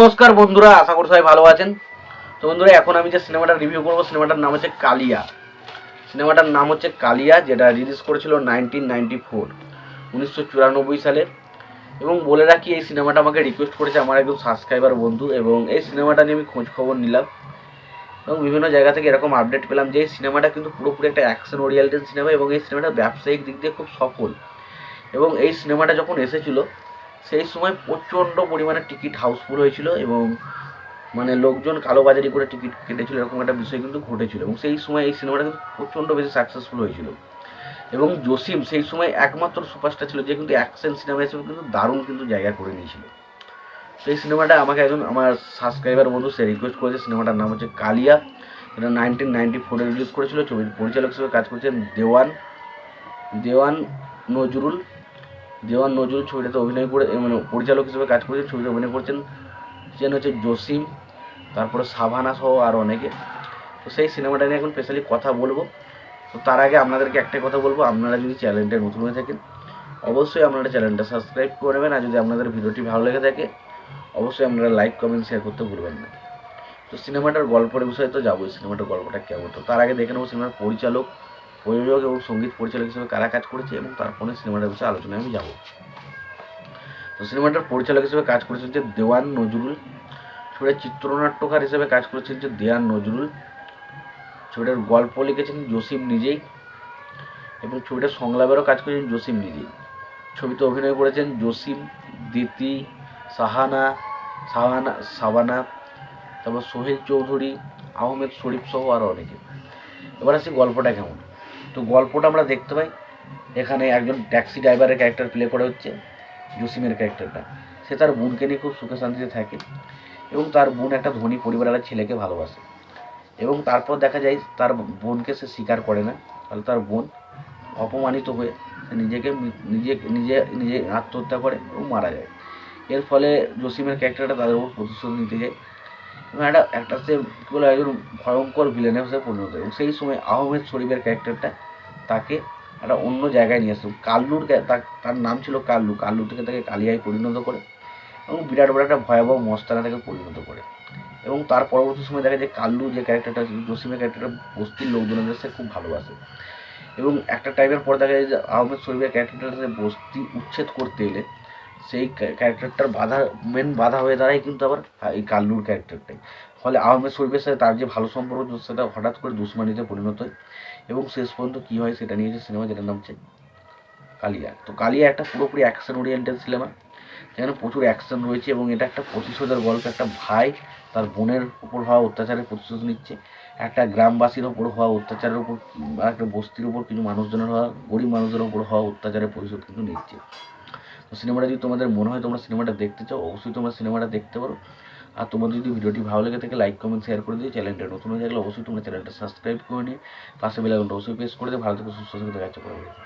নমস্কার বন্ধুরা, আশা করি সবাই ভালো আছেন। তো বন্ধুরা, এখন আমি যে সিনেমাটা রিভিউ করব, সিনেমাটার নাম হচ্ছে কালিয়া। সিনেমাটার নাম হচ্ছে কালিয়া, যেটা রিলিজ করেছিল নাইনটিন নাইনটি ফোর উনিশশো চুরানব্বই সালে। এবং বলে রাখি, এই সিনেমাটা আমাকে রিকোয়েস্ট করেছে আমার একজন সাবস্ক্রাইবার বন্ধু, এবং এই সিনেমাটা নিয়ে আমি খোঁজ খবর নিলাম। এবং বিভিন্ন জায়গা থেকে এরকম আপডেট পেলাম যে, এই সিনেমাটা কিন্তু পুরোপুরি একটা অ্যাকশন ওরিয়েন্টেড সিনেমা এবং এই সিনেমাটা ব্যবসায়িক দিক দিয়ে খুব সফল। এবং এই সিনেমাটা যখন এসেছিল সেই সময় প্রচণ্ড পরিমাণে টিকিট হাউসফুল হয়েছিল এবং মানে লোকজন কালোবাজারি করে টিকিট কেটেছিল, এরকম একটা বিষয় কিন্তু ঘটেছিল এবং সেই সময় এই সিনেমাটা কিন্তু প্রচণ্ড বেশি সাকসেসফুল হয়েছিল। এবং জসিম সেই সময় একমাত্র সুপারস্টার ছিল যে কিন্তু অ্যাকশন সিনেমা হিসেবে কিন্তু দারুণ কিন্তু জায়গা করে নিয়েছিল। সেই সিনেমাটা আমাকে একজন আমার সাবস্ক্রাইবার বন্ধু সে রিকোয়েস্ট করেছে সিনেমাটার নাম হচ্ছে কালিয়া। এটা নাইনটিন নাইনটি ফোরে রিলিজ করেছিল, ছবির পরিচালক হিসেবে কাজ করেছেন দেওয়ান দেওয়ান নজরুল। দেওয়ান নজরুল ছবিটাতে অভিনয় করে মানে পরিচালক হিসেবে কাজ করেছেন, ছবিতে অভিনয় করছেন। সেন হচ্ছে জসিম, তারপরে সাভানা সহ আরও অনেকে। তো সেই সিনেমাটা নিয়ে এখন স্পেশালি কথা বলব। তো তার আগে আপনাদেরকে একটাই কথা বলব, আপনারা যদি চ্যানেলটা নতুন হয়ে থাকেন, অবশ্যই আপনারা চ্যানেলটা সাবস্ক্রাইব করে নেবেন। আর যদি আপনাদের ভিডিওটি ভালো লেগে থাকে, অবশ্যই আপনারা লাইক কমেন্ট শেয়ার করতে ভুলবেন না। তো সিনেমাটার গল্পের বিষয়ে তো যাবোই সিনেমাটার গল্পটা কেমন? তো তার আগে দেখে নেব সিনেমার পরিচালক প্রযোজক এবং সংগীত পরিচালক হিসেবে কারা কাজ করেছে এবং তারপরে সিনেমাটার বিষয়ে আলোচনায় আমি যাব। তো সিনেমাটার পরিচালক হিসেবে কাজ করেছেন যে দেওয়ান নজরুল, ছবিটার চিত্রনাট্যকার হিসেবে কাজ করেছেন যে দেওয়ান নজরুল, ছবিটার গল্প লিখেছেন জসিম নিজেই এবং ছবিটার সংলাপেরও কাজ করেছেন জসিম নিজেই। ছবিতে অভিনয় করেছেন জসিম, দিতি, সাহানা সাহানা, সাবানা, তারপর সোহেল চৌধুরী, আহমেদ শরীফ সহ আরও অনেকে। এবার আসি গল্পটা কেমন? তো গল্পটা আমরা দেখতে পাই। এখানে একজন ট্যাক্সি ড্রাইভারের ক্যারেক্টার প্লে করে হচ্ছে, জসিমের ক্যারেক্টারটা সে তার বোনকে নিয়ে খুব সুখে শান্তিতে থাকে এবং তার বোন একটা ধনী পরিবারের ছেলেকে ভালোবাসে। এবং তারপর দেখা যায় তার বোনকে সে স্বীকার করে না। তাহলে তার বোন অপমানিত হয়ে নিজেকে নিজে নিজে নিজে আত্মহত্যা করে এবং মারা যায়। এর ফলে জসিমের ক্যারেক্টারটা তাদের উপর প্রতিশোধ নিতে যায়। এবং একটা একটা সে বলে একজন ভয়ঙ্কর ভিলেনের হিসেবে পরিণত এবং সেই সময় আহমেদ শরীফের ক্যারেক্টারটা তাকে একটা অন্য জায়গায় নিয়ে আসতো কাল্লুর তার নাম ছিল কাল্লু। কাল্লু থেকে তাকে কালিয়ায় পরিণত করে এবং বিরাট বড় একটা ভয়াবহ মস্তানা তাকে পরিণত করে। এবং তার পরবর্তী সময় দেখা যায় কাল্লু যে ক্যারেক্টারটা জসিমের ক্যারেক্টারটা বস্তির লোকজনদের সে খুব ভালোবাসে। এবং একটা টাইমের পর দেখা যায় যে আহমেদ শরীফের ক্যারেক্টারটা সে বস্তি উচ্ছেদ করতে এলে সেই ক্যারেক্টারটার বাধা মেন বাধা হয়ে দাঁড়ায় কিন্তু আবার এই কাল্লুর ক্যারেক্টারটাই ফলে আহমেদ শরীফের সাথে তার যে ভালো সম্পর্ক সেটা হঠাৎ করে দুশ্মনীতে পরিণত হয়। এবং শেষ পর্যন্ত কী হয় সেটা নিয়ে যে সিনেমা যেটার নাম হচ্ছে কালিয়া। তো কালিয়া একটা পুরোপুরি অ্যাকশন ওরিয়েন্টেড সিনেমা যেখানে প্রচুর অ্যাকশন রয়েছে এবং এটা একটা প্রতিশোধের গল্প। একটা ভাই তার বোনের উপর হওয়া অত্যাচারের প্রতিশোধ নিচ্ছে। একটা গ্রামবাসীর ওপর হওয়া অত্যাচারের উপর একটা বস্তির উপর কিছু মানুষজনের হওয়া, গরিব মানুষদের উপর হওয়া অত্যাচারের প্রতিশোধ কিন্তু নিচ্ছে। সিনেমাটা যদি তোমাদের মনে হয় তোমরা সিনেমাটা দেখতে চাও, অবশ্যই তোমরা সিনেমাটা দেখতে পারো। আর তোমাদের যদি ভিডিওটি ভালো লেগে থাকে লাইক কমেন্ট শেয়ার করে দিও। চ্যানেলটা নতুন হয়ে থাকলে অবশ্যই তোমরা চ্যানেলটা সাবস্ক্রাইব করে নিয়ে পাশে বেলাইকনটা অবশ্যই প্রেস করে দিও। ভালো থেকে, সুস্থ থেকে, দেখা পরবর্তী